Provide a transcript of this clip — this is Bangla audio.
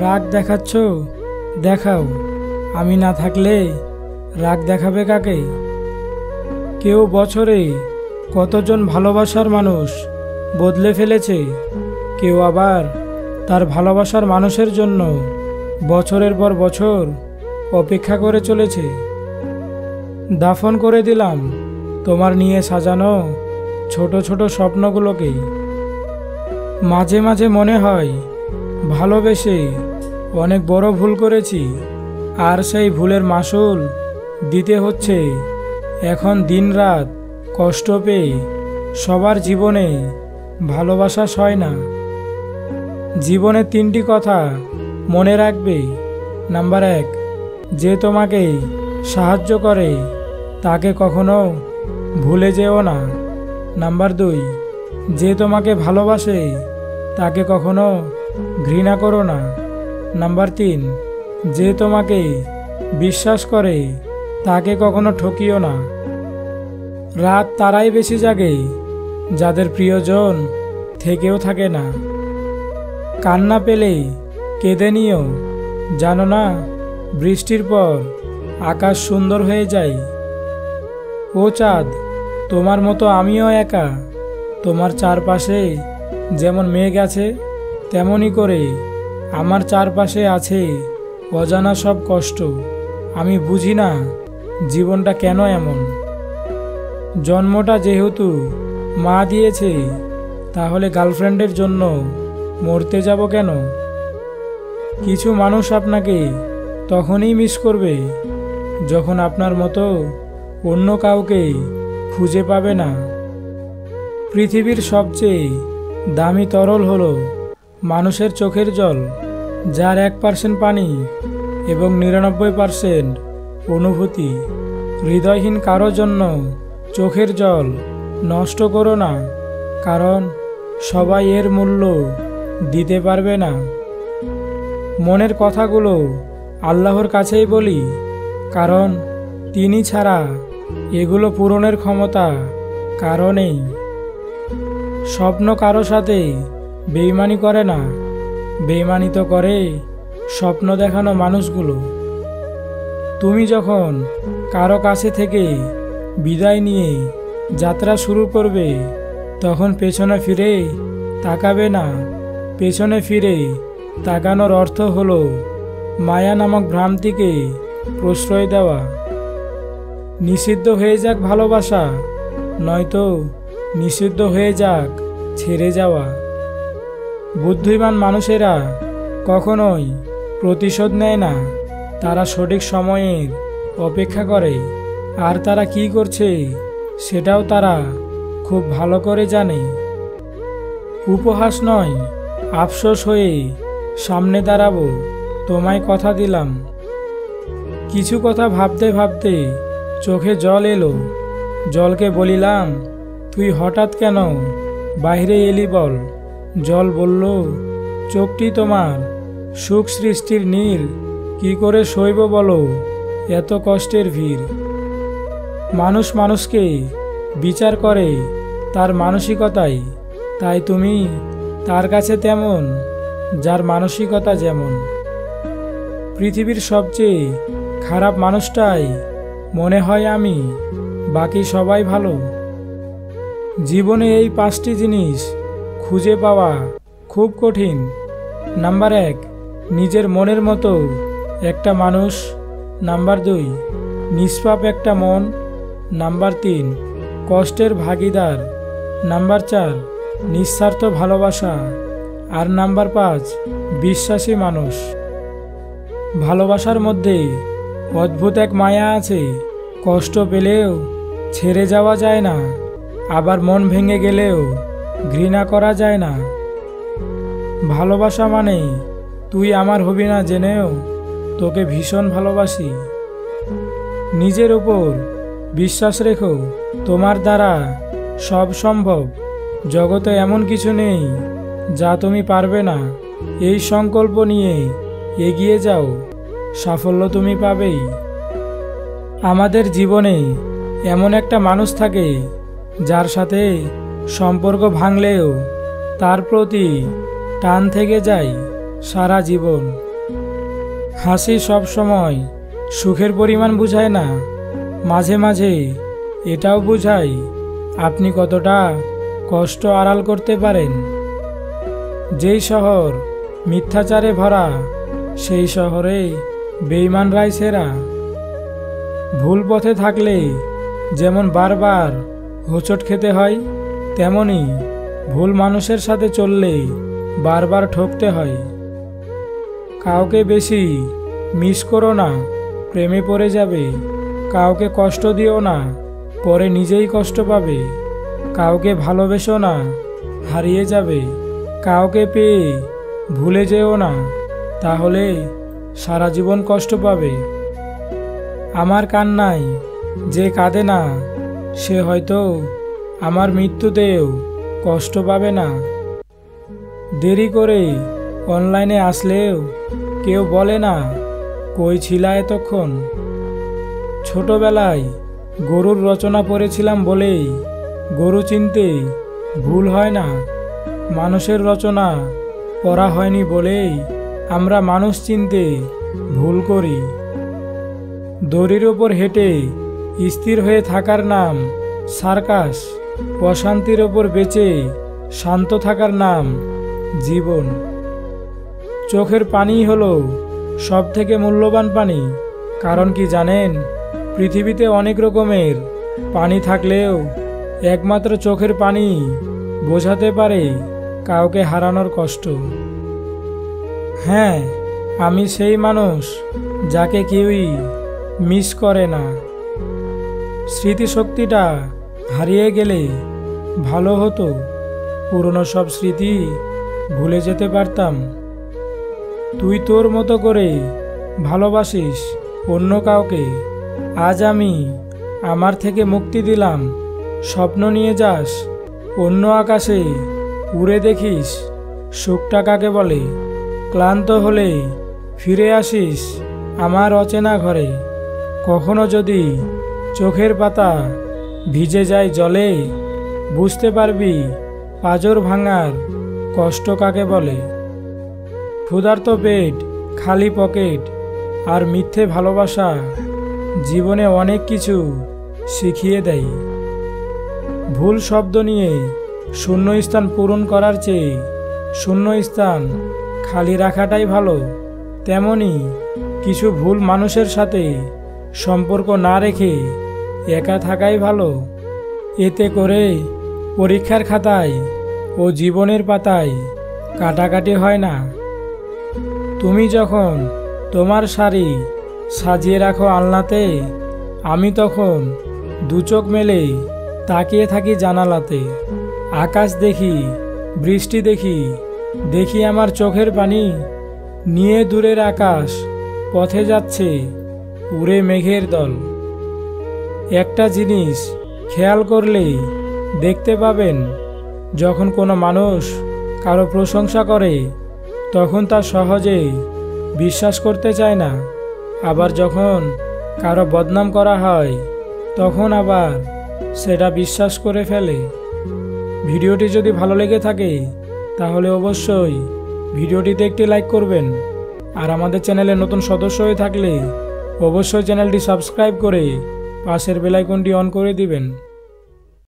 রাগ দেখাচ্ছ? দেখাও। আমি না থাকলে রাগ দেখাবে কাকে? কেউ বছরে কতজন ভালোবাসার মানুষ বদলে ফেলেছে? কেউ আবার তার ভালোবাসার মানুষের জন্য বছরের পর বছর অপেক্ষা করে চলেছে। দাফন করে দিলাম তোমার নিয়ে সাজানো ছোট ছোট স্বপ্নগুলোকে। মাঝে মাঝে মনে হয় ভালোবেসে অনেক বড় ভুল করেছি, আর সেই ভুলের মাসুল দিতে হচ্ছে। এখন দিনরাত কষ্ট পেয়ে সবার জীবনে ভালোবাসা সয় না। জীবনে তিনটি কথা মনে রাখবে। নাম্বার এক, যে তোমাকে সাহায্য করে, তাকে কখনো ভুলে যেও না। নাম্বার দুই, যে তোমাকে ভালোবাসে, তাকে কখনো ঘৃণা করো না। নাম্বার তিন, যে তোমাকে বিশ্বাস করে, তাকে কখনো ঠকিও না। রাত তারাই বেশি জাগে, যাদের প্রিয়জন থেকেও থাকে না। কান্না পেলে কেঁদে নিও, জানো না, বৃষ্টির পর আকাশ সুন্দর হয়ে যায়। ও চাঁদ, তোমার মতো আমিও একা, তোমার চারপাশে যেমন মেঘ আছে তেমনই করে। আমার চারপাশে আছে অজানা সব কষ্ট। আমি বুঝি না জীবনটা কেন এমন। জন্মটা যেহেতু মা দিয়েছে, তাহলে গার্লফ্রেন্ডের জন্য মরতে যাব কেন? কিছু মানুষ আপনাকে তখনই মিস করবে যখন আপনার মতো অন্য কাউকে খুঁজে পাবে না। পৃথিবীর সবচেয়ে দামি তরল হলো মানুষের চোখের জল, যার এক পার্সেন্ট পানি এবং নিরানব্বই পার্সেন্ট অনুভূতি, হৃদয়হীন কারও জন্য চোখের জল নষ্ট করো না, কারণ সবাই এর মূল্য দিতে পারবে না। মনের কথাগুলো আল্লাহর কাছেই বলি, কারণ তিনি ছাড়া এগুলো পূরণের ক্ষমতা কারণেই স্বপ্ন কারও সাথে বেইমানি করে না। বেইমানি তো করে স্বপ্ন দেখানো মানুষগুলো। তুমি যখন কারও কাছে থেকে বিদায় নিয়ে যাত্রা শুরু করবে, তখন পেছনে ফিরে তাকাবে না। পেছনে ফিরে তাকানোর অর্থ হলো মায়া নামক ভ্রান্তিকে প্রশ্রয় দেওয়া। নিষিদ্ধ হয়ে যাক ভালোবাসা, নয়তো নিষিদ্ধ হয়ে যাক ছেড়ে যাওয়া। বুদ্ধিমান মানুষেরা কখনোই প্রতিশোধ নেয় না। তারা সঠিক সময়ের অপেক্ষা করে। আর তারা কি করছে, সেটাও তারা খুব ভালো করে জানে। উপহাস নয়, আফসোস হয়ে সামনে দাঁড়াবো, তোমায় কথা দিলাম। কিছু কথা ভাবতে ভাবতে চোখে জল এলো। জলকে বলিলাম, তুই হঠাৎ কেন বাইরে এলি বল? জল বলল, চোখটি তোমার, সুখ সৃষ্টির নীল, কি করে সইব বলো, এত কষ্টের ভিড়। মানুষ মানুষকে বিচার করে, তার মানসিকতাই, তাই তুমি তার কাছে তেমন, যার মানসিকতা যেমন। পৃথিবীর সবচেয়ে খারাপ মানুষটাই মনে হয় আমি, বাকি সবাই ভালো। জীবনে এই পাঁচটি জিনিস খুঁজে পাওয়া খুব কঠিন। নাম্বার এক, নিজের মনের মতো একটা মানুষ। নাম্বার দুই, নিষ্পাপ একটা মন। নাম্বার তিন, কষ্টের ভাগিদার। নাম্বার চার, নিঃস্বার্থ ভালোবাসা। আর নাম্বার পাঁচ, বিশ্বাসী মানুষ। ভালোবাসার মধ্যে অদ্ভুত এক মায়া আছে। কষ্ট পেলেও ছেড়ে যাওয়া যায় না। আবার মন ভেঙে গেলেও ঘৃণা করা যায় না। ভালোবাসা মানে তুই আমার হবি না জেনেও তোকে ভীষণ ভালোবাসি। নিজের উপর বিশ্বাস রেখো তোমার দ্বারা সব সম্ভব। জগতে এমন কিছু নেই যা তুমি পারবে না। এই সংকল্প নিয়ে এগিয়ে যাও। সাফল্য তুমি পাবেই। আমাদের জীবনে এমন একটা মানুষ থাকে যার সাথে সম্পর্ক ভাঙলেও তার প্রতি টান থেকে যায় সারা জীবন। হাসি সব সময় সুখের পরিমাণ বুঝায় না, মাঝে মাঝে এটাও বুঝায় আপনি কতটা কষ্ট আড়াল করতে পারেন। যেই শহর মিথ্যাচারে ভরা, সেই শহরে বেইমানরাই সেরা। ভুল পথে থাকলে যেমন বারবার হোঁচট খেতে হয় তেমনি ভুল মানুষের সাথে চললে বারবার ঠকতে হয়। কাউকে বেশি মিস করো না, প্রেমে পড়ে যাবে। কাউকে কষ্ট দিও না, পরে নিজেই কষ্ট পাবে। কাউকে ভালোবেসো না, হারিয়ে যাবে। কাউকে পেয়ে ভুলে যেও না, তাহলে সারা জীবন কষ্ট পাবে। আমার কান্নায় যে কাঁদে না, সে হয়তো আমার মৃত্যুতেও কষ্ট পাবে না। দেরি করে অনলাইনে আসলেও কেউ বলে না, কই ছিলা এতক্ষণ? ছোটবেলায় গরুর রচনা পড়েছিলাম বলেই গরু চিনতে ভুল হয় না, মানুষের রচনা পড়া হয়নি বলেই আমরা মানুষ চিনতে ভুল করি। দড়ির ওপর হেঁটে স্থির হয়ে থাকার নাম সার্কাস। অশান্তির ওপর বেঁচে শান্ত থাকার নাম জীবন। চোখের পানি হলো সব থেকে মূল্যবান পানি। কারণ কি জানেন, পৃথিবীতে অনেক রকমের পানি থাকলেও একমাত্র চোখের পানি বোঝাতে পারে কাউকে হারানোর কষ্ট। হ্যাঁ আমি সেই মানুষ যাকে কেউই মিস করে না। স্মৃতিশক্তিটা হারিয়ে গেলে ভালো হতো। পুরনো সব স্মৃতি ভুলে যেতে পারতাম। তুই তোর মতো করে ভালোবাসিস অন্য কাউকে। আজ আমি আমার থেকে মুক্তি দিলাম। স্বপ্ন নিয়ে যাস, অন্য আকাশে উড়ে দেখিস। সুখটা কাকে বলে? ক্লান্ত হলে ফিরে আসিস আমার অচেনা ঘরে। কখনো যদি চোখের পাতা ভিজে যায় জলে। বুঝতে পারবি, পাজর ভাঙার কষ্ট কাকে বলে? ক্ষুধার্ত পেট, খালি পকেট আর মিথ্যে ভালোবাসা জীবনে অনেক কিছু শিখিয়ে দেয়। ভুল শব্দ নিয়ে শূন্য স্থান পূরণ করার চেয়ে শূন্য স্থান খালি রাখাটাই ভালো। তেমনি কিছু ভুল মানুষের সাথে সম্পর্ক না রেখে একা থাকাই ভালো। এতে করে পরীক্ষার খাতায় ও জীবনের পাতায় কাটাকাটি হয় না। তুমি যখন তোমার শাড়ি সাজিয়ে রাখো আলনাতে, আমি তখন দু চোখ মেলে তাকিয়ে থাকি জানালাতে। আকাশ দেখি, বৃষ্টি দেখি দেখি আমার চোখের পানি। নিয়ে দূরের আকাশ পথে যাচ্ছে উড়ে মেঘের দল। একটা জিনিস খেয়াল করলে দেখতে পাবেন, যখন কোনো মানুষ কারও প্রশংসা করে, তখন তা সহজে বিশ্বাস করতে চায় না। আবার যখন কারও বদনাম করা হয়, তখন আবার সেটা বিশ্বাস করে ফেলে। ভিডিওটি যদি ভালো লেগে থাকে, তাহলে অবশ্যই ভিডিওটিতে একটি লাইক করবেন। আর আমাদের চ্যানেলে নতুন সদস্য হয়ে থাকলে অবশ্যই চ্যানেলটি সাবস্ক্রাইব করে পাশের বেলাইকনটি অন করে দিবেন।